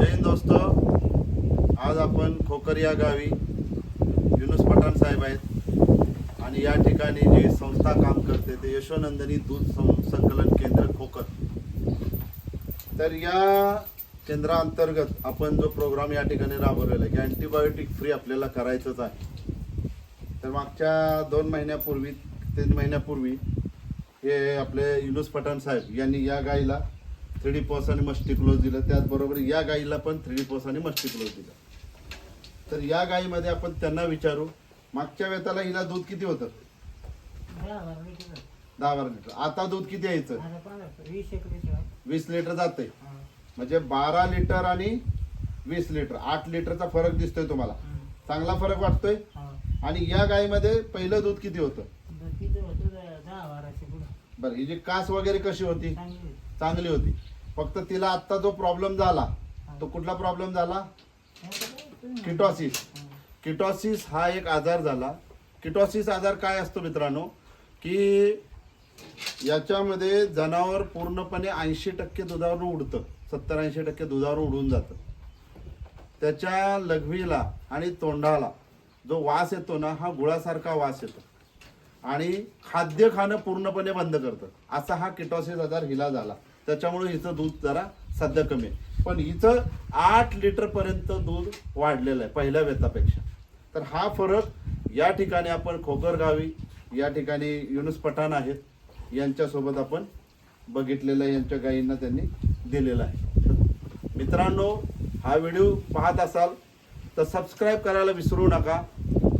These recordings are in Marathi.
जय हिंद आज आपण खोकर या गावी युनुस पठाण साहेब आहेत. आणि या ठिकाणी जी संस्था काम करते ते यशोनंदनी दूध सं- संकलन केंद्र खोकर तर या केंद्रांतर्गत आपण जो प्रोग्राम या ठिकाणी राबवलेला आहे की अँटीबायोटिक फ्री आपल्याला करायचंच आहे. तर मागच्या दोन महिन्यापूर्वी तीन महिन्यापूर्वी हे आपले युनुस पठाण साहेब यांनी या गाईला थ्री डी पॉस आणि मस्टिक्लोज दिलं. त्याचबरोबर या गाईला पण थ्री डी पॉस आणि मस्टिक्लोज दिलं. तर या गाईमध्ये आपण त्यांना विचारू मागच्या वेताला हिला दूध किती होतं? दहा बारा लिटर. आता दूध किती यायचं? वीस लिटर वीस लिटर जाते म्हणजे बारा लिटर आणि वीस लिटर. आठ लिटरचा फरक दिसतोय तुम्हाला. चांगला फरक वाटतोय? आणि या गाईमध्ये पहिलं दूध किती होतं? बरं ही जी कास वगैरे कशी होती. चांगली होती. फक्त तिला आता जो प्रॉब्लेम झाला तो कुठला प्रॉब्लेम झाला? किटॉसिस किटॉसिस हा एक आजार झाला. किटॉसिस आजार काय असतो मित्रांनो? की याच्यामध्ये जनावर पूर्णपणे ऐंशी टक्के दुधावर उडतं. सत्तर ऐंशी टक्के दुधावर उडून जातं. त्याच्या लघवीला आणि तोंडाला जो वास येतो ना हा गुळासारखा वास येतो. आणि खाद्य खाणं पूर्णपणे बंद करतं. असा हा किटॉसिस आजार हिला झाला. त्याच्यामुळे हिचं दूध जरा सध्या कमी आहे. पण हिचं आठ लिटरपर्यंत दूध वाढलेलं आहे पहिल्या वेतापेक्षा तर हा फरक या ठिकाणी आपण खोकर गावी या ठिकाणी युनुस पठाण आहेत यांच्यासोबत आपण बघितलेलं आहे यांच्या गायींना त्यांनी दिलेला आहे. मित्रांनो हा व्हिडिओ पाहत असाल तर सबस्क्राईब करायला विसरू नका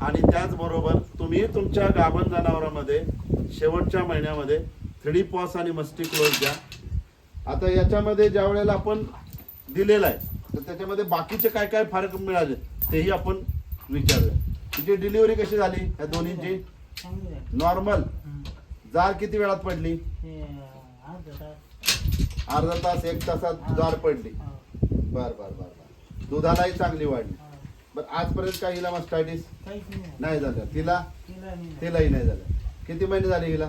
आणि त्याचबरोबर तुम्ही तुमच्या गाभण जनावरामध्ये शेवटच्या महिन्यामध्ये थ्री पॉस आणि मस्टी क्लोज द्या. आता याच्यामध्ये ज्या वेळेला आपण दिलेलं आहे तर त्याच्यामध्ये बाकीचे काय काय फरक मिळाले तेही आपण विचारूया. तिची डिलिव्हरी कशी झाली या दोन्हींची नॉर्मल जार किती वेळात पडली? अर्धा तास एक तासात जार पडली. बर बर बर बर. दुधालाही चांगली वाढली. बर आजपर्यंत काय हिला मस्टायटिस नाही झालं. तिला? तिलाही नाही झालं. किती महिने झाले हिला?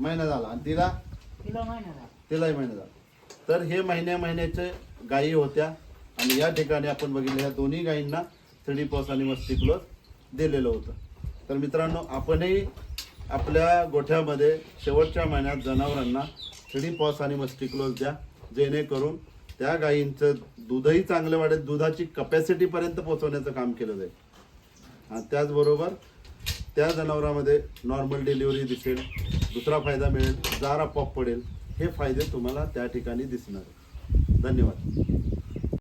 महिने- झाला. आणि तिला? तिला महिना झाला. तिलाही महिना झाला. तर हे महिन्या महिन्याचे गायी होत्या. आणि या ठिकाणी आपण बघितलं ह्या दोन्ही गायींना थ्री पॉस आणि मस्तिक्लोज दिलेलं होतं. तर मित्रांनो आपणही आपल्या गोठ्यामध्ये शेवटच्या महिन्यात जनावरांना थ्री पॉस आणि मस्टिक्लोज द्या. जेणेकरून त्या गायींचं दूधही चांगलं वाढेल. दुधाची कपॅसिटीपर्यंत पोहोचवण्याचं काम केलं जाईल. आणि त्याचबरोबर त्या जनावरामध्ये नॉर्मल डिलिव्हरी दिसेल दुसरा फायदा मिळेल जारा पॉप पडेल हे फायदे तुम्हाला त्या ठिकाणी दिसणार. धन्यवाद.